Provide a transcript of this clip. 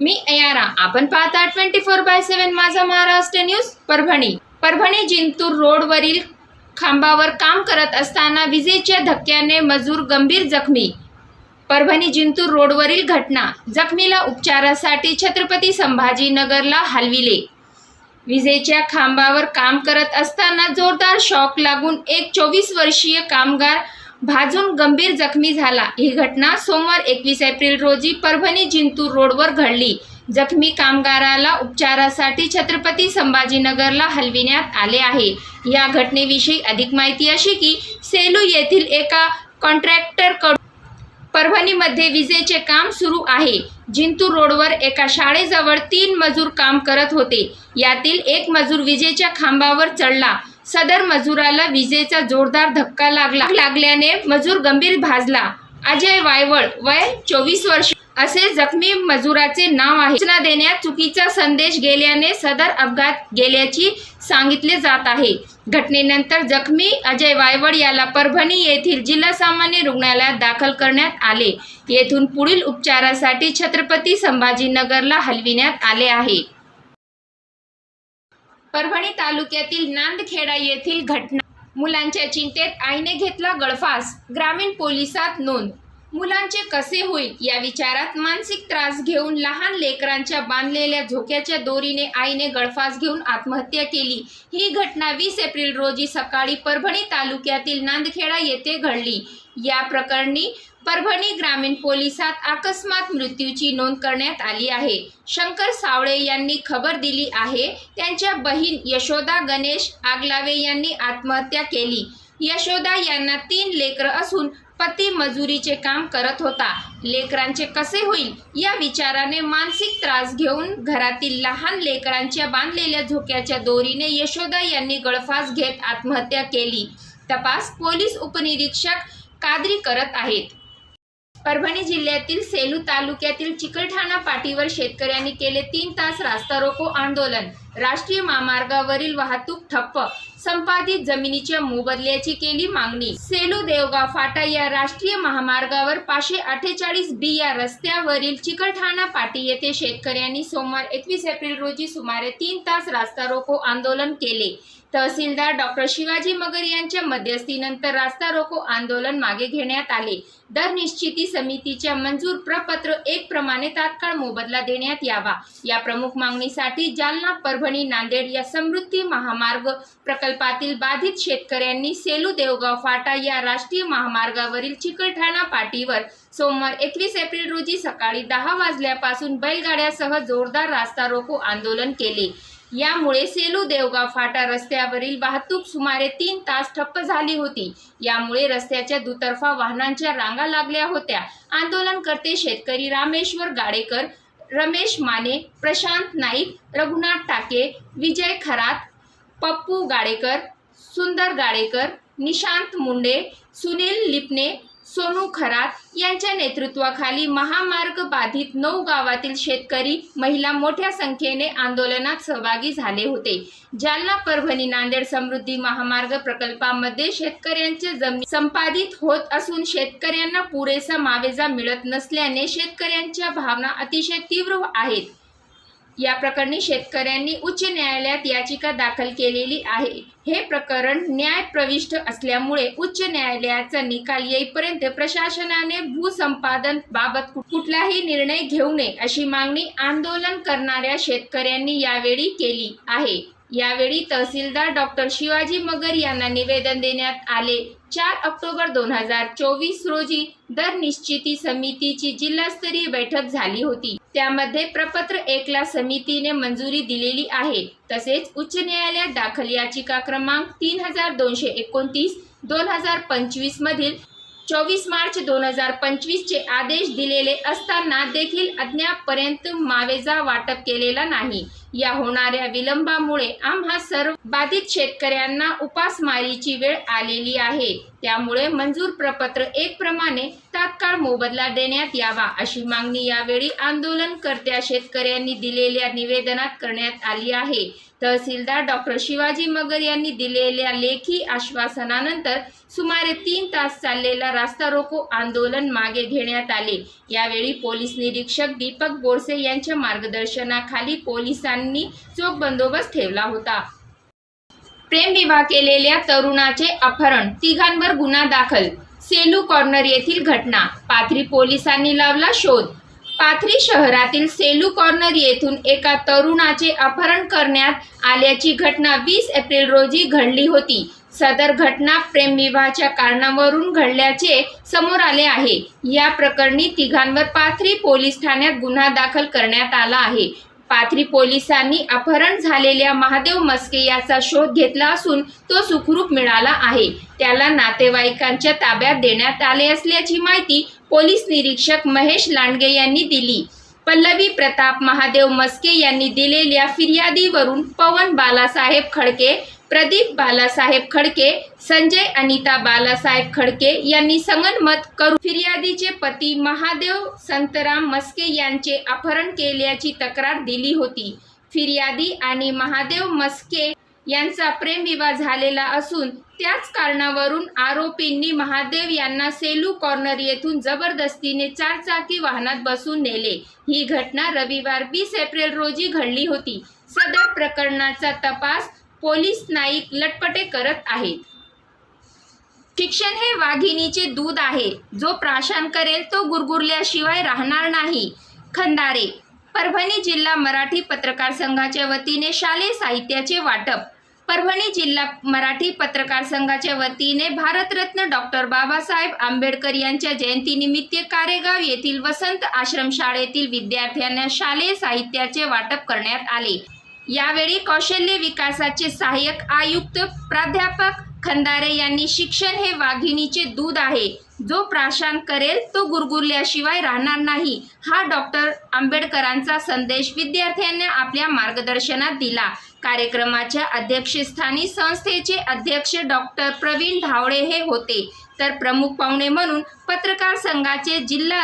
मी अयारा. आपण पाहता twenty four by seven Majha Maharashtra news Parbhani. Parbhani Jintur रोडवरील खांबावर काम करत असताना विजेच्या धक्क्याने मजूर गंभीर जखमी. परभणी जिंतूर रोडवरील घटना. जखमीला उपचारासाठी छत्रपती संभाजीनगरला हलविले. विजेच्या खांबावर काम करत असताना जोरदार शॉक लागून एक चोवीस वर्षीय कामगार भाजून गंभीर जखमी झाला. ही घटना सोमवार एकवीस एप्रिल रोजी परभणी जिंतूर रोडवर घडली. जखमी कामगाराला उपचारासाठी छत्रपती संभाजीनगरला हलविण्यात आले आहे. या घटनेविषयी अधिक माहिती अशी की सेलू येथील एका कॉन्ट्रॅक्टरकडून परभणीमध्ये विजेचे काम सुरू आहे. जिंतूर रोडवर एका शाळेजवळ तीन मजूर काम करत होते. यातील एक मजूर विजेच्या खांबावर चढला. सदर मजुराला विजेचा जोरदार धक्का लागला. लागल्याने मजूर गंभीर भाजला. अजय वायवळ वय चोवीस वर्ष. असे जखमी मजुराचे नाव आहे. सूचना देण्यात चुकीचा संदेश गेल्याने सदर अपघात गेल्याची सांगितले जात आहे. घटनेनंतर जखमी अजय वायवड याला परभणी येथील जिल्हा सामान्य रुग्णालयात दाखल करण्यात आले. येथून पुढील उपचारासाठी छत्रपती संभाजीनगरला हलविण्यात आले आहे. परभणी तालुक्यातील नांदखेडा येथील घटना. मुलांच्या चिंतेत आईने घेतला गळफास. ग्रामीण पोलिसात नोंद मुलांचे कसे होईल या विचारात मानसिक त्रास घेऊन लहान लेकरांच्या बांधलेल्या झोक्याच्या दोरीने आईने गळफास घेऊन आत्महत्या केली. ही घटना वीस एप्रिल रोजी सकाळी परभणी तालुक्यातील नांदखेडा येथे घडली. या प्रकरणी परभणी ग्रामीण पोलिसात अकस्मात मृत्यूची नोंद करण्यात आली आहे. शंकर सावळे यांनी खबर दिली आहे त्यांच्या बहीण यशोदा गणेश आगलावे यांनी आत्महत्या केली. यशोदा यांना तीन लेकरं असून पती मजुरीचे काम करत होता. लेकरांचे कसे होईल या विचाराने मानसिक त्रास घेऊन घरातील लहान लेकरांच्या बांधलेल्या झोक्याच्या दोरीने यशोदा यांनी गळफास घेत आत्महत्या केली. तपास पोलीस उपनिरीक्षक कादरी करत आहेत. परभणी जिल्ह्यातील सेलू तालुक्यातील चिकलठाणा पाटीवर शेतकऱ्यांनी केले तीन तास रास्ता रोको आंदोलन. राष्ट्रीय महामार्गावरील वाहतूक ठप्प संपादित जमिनीच्या मोबदल्याची केली मागणी. सेलू देवगाव फाटा या राष्ट्रीय महामार्गावर पाचशे अठ्ठेचाळीस बी या रस्त्यावरील चिकलठाणा पाटी येथे शेतकऱ्यांनी सोमवार एकवीस एप्रिल रोजी सुमारे तीन तास रास्ता रोको आंदोलन केले. तहसीलदार डॉक्टर शिवाजी मगर यांच्या मध्यस्थीनंतर रास्ता रोको आंदोलन मागे घेण्यात आले. दर निश्चिती समितीच्या मंजूर प्रपत्र एक प्रमाणे तात्काळ मोबदला देण्यात यावा. या प्रमुख मागणीसाठी जालना परभणी नांदेड या समृद्धी महामार्ग प्रकल्पातील बाधित शेतकऱ्यांनी सेलू देवगाव फाटा या राष्ट्रीय महामार्गावरील चिकलठाणा पाटीवर सोमवार एकवीस एप्रिल रोजी सकाळी दहा वाजल्यापासून बैलगाड्यासह जोरदार रास्ता रोको आंदोलन केले. यामुळे सेलू देवगाव फाटा रस्त्यावरील वाहतूक सुमारे तीन तास ठप्प झाली होती. यामुळे रस्त्याच्या दुतर्फा वाहनांच्या रांगा लागल्या होत्या. आंदोलनकर्ते शेतकरी रामेश्वर गाडेकर रमेश माने प्रशांत नाईक रघुनाथ टाके विजय खरात पप्पू गाडेकर सुंदर गाडेकर निशांत मुंडे सुनील लिपणे सोनू खरात यांच्या नेतृत्वाखाली महामार्ग बाधित नऊ गावातील शेतकरी महिला मोठ्या संख्येने आंदोलनात सहभागी झाले होते. जालना परभणी नांदेड समृद्धी महामार्ग प्रकल्पामध्ये शेतकऱ्यांचे जमीन संपादित होत असून शेतकऱ्यांना पुरेसा मावेजा मिळत नसल्याने शेतकऱ्यांच्या भावना अतिशय तीव्र आहेत. या प्रकरणी शेतकऱ्यांनी उच्च न्यायालयात याचिका दाखल केलेली आहे. हे प्रकरण न्याय प्रविष्ट असल्यामुळे उच्च न्यायालयाचा निकाल येईपर्यंत प्रशासनाने भूसंपादन बाबत कुठलाही निर्णय घेऊ नये अशी मागणी आंदोलन करणाऱ्या शेतकऱ्यांनी यावेळी केली आहे. यावेळी तहसीलदार डॉक्टर शिवाजी मगर यांना निवेदन देण्यात आले. चार ऑक्टोबर दोन हजार चोवीस रोजी दर निश्चिती समितीची जिल्हास्तरीय बैठक झाली होती. त्यामध्ये प्रपत्र एकला समितीने मंजुरी दिलेली आहे. तसेच उच्च न्यायालयात दाखल याचिका क्रमांक तीन हजार दोनशे एकोणतीस दोन हजार पंचवीस मधील चोवीस मार्च दोन हजार पंचवीसचे आदेश दिलेले असताना देखील अद्यापपर्यंत मावेजा वाटप केलेला नाही. या होणाऱ्या विलंबामुळे आम्हा सर्व बाधित शेतकऱ्यांना उपासमारीची वेळ आलेली आहे. त्यामुळे मंजूर प्रपत्र एक प्रमाणे तात्काळ मोबदला देण्यात यावा अशी मागणी यावेळी आंदोलनकर्त्या शेतकऱ्यांनी दिलेल्या निवेदनात करण्यात आली आहे. तहसीलदार डॉक्टर शिवाजी मगर यांनी दिलेल्या लेखी आश्वासनानंतर सुमारे तीन तास चाललेला रास्ता रोको आंदोलन मागे घेण्यात आले. यावेळी पोलीस निरीक्षक दीपक बोरसे यांच्या मार्गदर्शनाखाली पोलिसांनी चोख बंदोबस्त ठेवला होता. प्रेमविवाह केलेल्या तरुणाचे अपहरण तिघांवर गुन्हा दाखल. सेलू कॉर्नर येथील घटना पाथरी पोलिसांनी लावला शोध. पाथरी शहरातील सेलू कॉर्नर येथून एका तरुणाचे अपहरण करण्यात आल्याची घटना वीस एप्रिल रोजी घडली होती. सदर घटना प्रेमविवाहाच्या कारणावरून घडल्याचे समोर आले आहे. या प्रकरणी तिघांवर पाथरी पोलीस ठाण्यात गुन्हा दाखल करण्यात आला आहे. पाथरी पोलिसांनी अपहरण झालेल्या महादेव मस्के याचा शोध घेतला असून तो सुखरूप मिळाला आहे. त्याला नातेवाईकांच्या ताब्यात देण्यात आले असल्याची माहिती पोलीस निरीक्षक महेश लांडगे यांनी दिली. पल्लवी प्रताप महादेव मस्के यांनी दिलेल्या फिर्यादीवरून पवन बालासाहेब खडके प्रदीप बालासाहेब खडके संजय अनिता बालासाहेब खडके यांनी संगनमत करून फिर्यादीचे पती महादेव संतराम मस्के यांचे अपहरण केल्याची तक्रार दिली होती. फिर्यादी आणि महादेव मस्के यांचा प्रेमविवाह झालेला असून त्याच कारणावरून आरोपींनी महादेव यांना सेलू कॉर्नर येथून जबरदस्तीने चारचाकी वाहनात बसून नेले. ही घटना रविवार वीस एप्रिल रोजी घडली होती. सदर प्रकरणाचा तपास पोलीस नाईक लटपटे करत आहेत. शिक्षण हे वाघिणीचे दूध आहे. जो प्राशन करेल तो गुरगुरल्याशिवाय राहणार नाही. खंदारे परभणी जिल्हा मराठी पत्रकार संघाच्या वतीने शालेय साहित्याचे वाटप. परभणी जिल्हा मराठी पत्रकार संघाच्या वतीने भारतरत्न डॉक्टर बाबासाहेब आंबेडकर यांच्या जयंतीनिमित्त कारेगाव येथील वसंत आश्रम शाळेतील विद्यार्थ्यांना शालेय साहित्याचे वाटप करण्यात आले. यावेळी कौशल्य विकासाचे सहाय्यक आयुक्त प्राध्यापक खंदारे यांनी शिक्षण हे वाघिणीचे दूध आहे. जो प्राशान करेल तो गुरगुरल्याशिवाय राहणार नाही हा डॉक्टर आंबेडकरांचा संदेश विद्यार्थ्यांनी आपल्या मार्गदर्शनात दिला. कार्यक्रमाच्या अध्यक्षस्थानी संस्थेचे अध्यक्ष डॉक्टर प्रवीण धावडे हे होते. तर प्रमुख पाहुणे म्हणून पत्रकार संघाचे जिल्हा